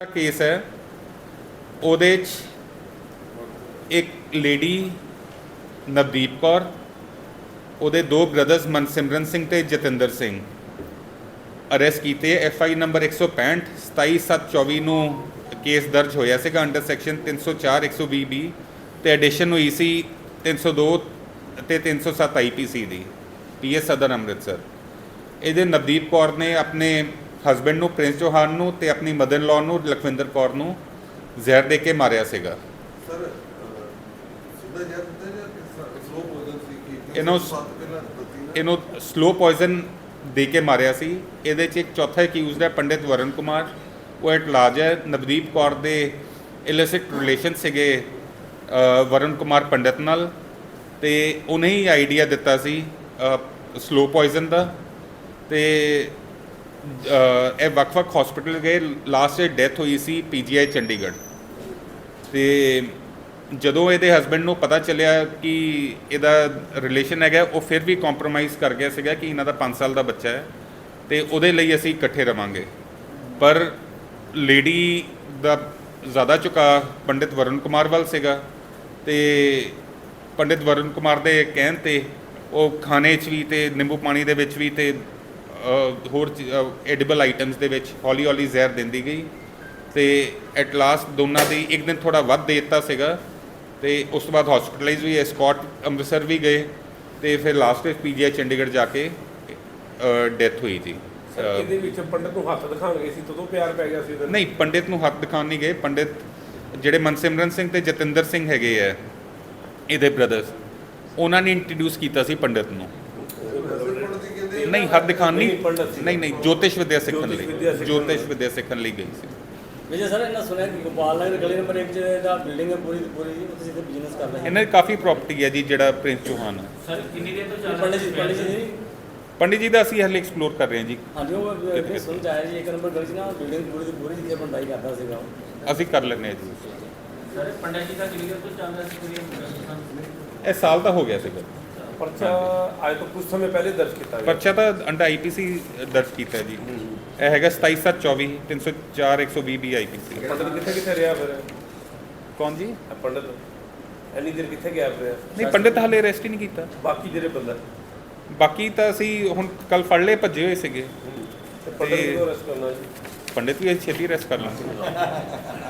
Case ਹੈ। ਉਹਦੇ 'ਚ ਇੱਕ ਲੇਡੀ ਨਵਦੀਪ ਕੌਰ, ਉਹਦੇ ਦੋ ਬ੍ਰਦਰਸ ਮਨਸਿਮਰਨ ਸਿੰਘ ਤੇ ਜਤਿੰਦਰ ਸਿੰਘ। ਅਰੈਸਟ ਕੀਤੇ ਐਫ ਆਈ ਨੰਬਰ 165 27724 ਨੂੰ ਕੇਸ ਦਰਜ ਹੋਇਆ ਸੀਗਾ ਅੰਡਰ ਸੈਕਸ਼ਨ 304 120 ਬੀ ਤੇ ਐਡੀਸ਼ਨ ਹੋਈ ਸੀ 302 ਤੇ 307 ਆਈਪੀਸੀ ਦੀ ਪੀਐਸ ਸਦਰ ਅੰਮ੍ਰਿਤਸਰ। ਇਹਦੇ ਨਵਦੀਪ ਕੌਰ ਨੇ ਆਪਣੇ ਹਸਬੰਡ ਨੂੰ ਪ੍ਰਿੰਸ ਚੌਹਾਨ ਨੂੰ ਤੇ ਆਪਣੀ ਮਦਰ ਇਨ ਲਾਅ ਨੂੰ ਲਖਵਿੰਦਰ ਕੌਰ ਨੂੰ ਜ਼ਹਿਰ ਦੇ ਕੇ ਮਾਰਿਆ ਸੀਗਾ। ਸਰ ਸਿੱਧਾ ਜਿਹਾ ਦਿੱਤਾ ਜਾਂ ਸਲੋ ਭੋਜਨ ਸੀ ਕਿ ਇਹਨੂੰ ਇਹਨੂੰ ਸਲੋ ਪੋਇਜ਼ਨ ਦੇ ਕੇ ਮਾਰਿਆ ਸੀ। ਇਹਦੇ 'ਚ ਇੱਕ ਚੌਥਾ ਅਕਿਊਜ਼ਡ ਹੈ ਪੰਡਿਤ ਵਰਨ ਕੁਮਾਰ। ਉਹ ਐਟ ਲਾਰਜ ਹੈ ਨਵਦੀਪ ਕੌਰ ਦੇ ਇਲਿਸਿਟ ਰਿਲੇਸ਼ਨ ਸੀਗੇ ਵਰਨ ਕੁਮਾਰ ਪੰਡਿਤ ਨਾਲ। ਤੇ ਉਹਨੇ ਹੀ ਆਈਡੀਆ ਦਿੱਤਾ ਸੀ ਸਲੋ ਪੋਇਜ਼ਨ ਦਾ। ਤੇ ਇਹ ਵੱਖ-ਵੱਖ ਹਸਪੀਟਲ ਗਏ। ਲਾਸਟ ਡੈਥ ਹੋਈ ਸੀ ਪੀਜੀਆਈ ਚੰਡੀਗੜ੍ਹ। ਤੇ ਜਦੋਂ ਇਹਦੇ ਹਸਬੰਡ ਨੂੰ ਪਤਾ ਚੱਲਿਆ ਕਿ ਇਹਦਾ ਰਿਲੇਸ਼ਨ ਹੈਗਾ, ਉਹ ਫਿਰ ਵੀ ਕੰਪਰੋਮਾਈਜ਼ ਕਰ ਗਿਆ ਸੀਗਾ ਕਿ ਇਹਨਾਂ ਦਾ 5 ਸਾਲ ਦਾ ਬੱਚਾ ਹੈ ਤੇ ਉਹਦੇ ਲਈ ਅਸੀਂ ਇਕੱਠੇ ਰਵਾਂਗੇ। ਪਰ ਲੇਡੀ ਦਾ ਜ਼ਿਆਦਾ ਝੁਕਾ ਪੰਡਿਤ ਵਰੁਣ ਕੁਮਾਰ ਵੱਲ ਸੀਗਾ ਤੇ ਪੰਡਿਤ ਵਰੁਣ ਕੁਮਾਰ ਦੇ ਕਹਿਣ ਤੇ ਉਹ ਖਾਣੇ 'ਚ ਵੀ ਤੇ ਨਿੰਬੂ ਪਾਣੀ ਦੇ ਵਿੱਚ ਵੀ ਤੇ ਹੋਰ ਐਡੀਬਲ ਆਈਟਮਸ ਦੇ ਵਿੱਚ ਹੌਲੀ ਹੌਲੀ ਜ਼ਹਿਰ ਦਿੰਦੀ ਗਈ ਤੇ ਐਟ ਲਾਸਟ ਦੋਨਾਂ ਦੀ ਇੱਕ ਦਿਨ ਥੋੜਾ ਵੱਧ ਦੇ ਦਿੱਤਾ ਸੀਗਾ ਤੇ ਉਸ ਤੋਂ ਬਾਅਦ ਹਸਪੀਟਲਾਈਜ਼ ਵੀ ਸਕਾਟ ਅੰਮ੍ਰਿਤਸਰ ਵੀ ਗਏ ਤੇ ਫਿਰ ਲਾਸਟ ਵਿੱਚ ਪੀਜੀਆਈ ਚੰਡੀਗੜ੍ਹ ਜਾ ਕੇ ਡੈਥ ਹੋਈ ਜੀ। ਅ, ਇਹਦੇ ਵਿੱਚ ਪੰਡਤ ਨੂੰ ਹੱਥ ਦਿਖਾਣ ਗਏ ਸੀ ਤਦੋਂ ਪਿਆਰ ਪੈ ਗਿਆ ਸੀ ਇਹਦਾ। ਨਹੀਂ ਪੰਡਿਤ ਨੂੰ ਹੱਥ ਦਿਖਾਉਣ ਨਹੀਂ ਗਏ ਪੰਡਿਤ ਜਿਹੜੇ ਮਨਸਿਮਰਨ ਸਿੰਘ ਤੇ ਜਤਿੰਦਰ ਸਿੰਘ ਹੈਗੇ ਆ ਇਹਦੇ ਬ੍ਰਦਰਸ ਉਹਨਾਂ ਨੇ ਇੰਟਰੋਡਿਊਸ ਕੀਤਾ ਸੀ ਪੰਡਿਤ ਨੂੰ। ਨਹੀਂ ਹੱਥ ਦਿਖਾਉਣ ਨਹੀਂ, ਨਹੀਂ। ਨਹੀਂ ਜੋਤਿਸ਼ ਵਿਦਿਆ ਸਿੱਖਣ ਲਈ। ਜੋਤਿਸ਼। ਵਿਦਿਆ ਸਿੱਖਣ ਲਈ ਗਈ ਸੀ। ਵਿਜੇ ਸਰ ਇਹਨਾਂ ਸੁਣਿਆ ਕਿ ਗੋਪਾਲ ਨਗਰ ਗਲੀ ਨੰਬਰ 1 ਚ ਦਾ ਬਿਲਡਿੰਗ ਹੈ ਪੂਰੀ ਦੀ ਪੂਰੀ ਜੀ ਤੁਸੀਂ ਇੱਥੇ ਬਿਜ਼ਨਸ ਕਰ ਰਹੇ ਇਹਨਾਂ ਦੀ ਕਾਫੀ ਪ੍ਰਾਪਰਟੀ ਹੈ ਜੀ ਜਿਹੜਾ ਪ੍ਰਿੰਸ ਚੌਹਾਨ ਹੈ। ਸਰ ਕਿੰਨੀ ਦੇਰ ਤੋਂ ਹੋ ਚੱਲ ਪੰਡਿਤ ਜੀ ਪੰਡਿਤ ਜੀ ਜੀ ਪੰਡਿਤ ਜੀ ਦਾ ਅਸੀਂ ਹਲੇ ਐਕਸਪਲੋਰ ਕਰ ਰਹੇ ਹਾਂ ਜੀ। ਹਾਂਜੀ ਉਹ ਇਹ ਸੁਣ ਚ ਆਇਆ ਜੀ ਇੱਕ ਨੰਬਰ ਗਲੀ 'ਚ ਨਾ ਬਿਲਡਿੰਗ ਪੂਰੀ ਦੀ ਪੂਰੀ ਜਿੱਥੇ ਬੰਦਾਈ ਕਰਦਾ ਸੀਗਾ ਉਹ। ਅਸੀਂ ਕਰ ਹਾਂ ਜੀ। ਸਰ ਪੰਡਿਤ ਜੀ ਦਾ ਕਿੰਨੀ ਦੇਰ ਤੋਂ ਚੱਲ ਰਿਹਾ ਸੀ? ਇਹ ਸਾਲ ਤਾਂ ਹੋ ਗਿਆ ਸੀਗਾ। ਪਰਚਾ ਅੱਜ ਤੋਂ ਕੁਝ ਸਮੇਂ ਪਹਿਲੇ ਦਰਜ ਕੀਤਾ ਗਿਆ। ਪਰਚਾ ਤਾਂ ਅੰਡਰ ਆਈਪੀਸੀ ਦਰਜ ਕੀਤਾ ਹੈ ਜੀ ਇਹ ਹੈਗਾ 27724 304 120 ਬੀ ਆਈਪੀਸੀ ਪੰਡਤ ਕਿੱਥੇ ਕਿੱਥੇ ਰਿਹਾ ਫਿਰ? ਕੌਣ ਜੀ? ਇਹ ਪੰਡਤ। ਇੰਨੀ ਦੇਰ ਕਿੱਥੇ ਗਿਆ ਫਿਰ? ਨਹੀਂ ਪੰਡਿਤ ਹਲੇ ਅਰੈਸਟ ਹੀ ਨਹੀਂ ਕੀਤਾ। ਬਾਕੀ ਜਿਹੜੇ ਬੰਦਾ। ਬਾਕੀ ਤਾਂ ਅਸੀਂ ਹੁਣ ਕੱਲ ਫੜ ਲਏ ਭੱਜੇ ਹੋਏ ਸੀਗੇ। ਤੇ ਪੰਡਤ ਨੂੰ ਅਰੈਸਟ ਕਰਨਾ ਜੀ। ਪੰਡਿਤ ਵੀ ਛੇਤੀ ਅਰੈਸਟ ਕਰ ਲਾਂਗੇ।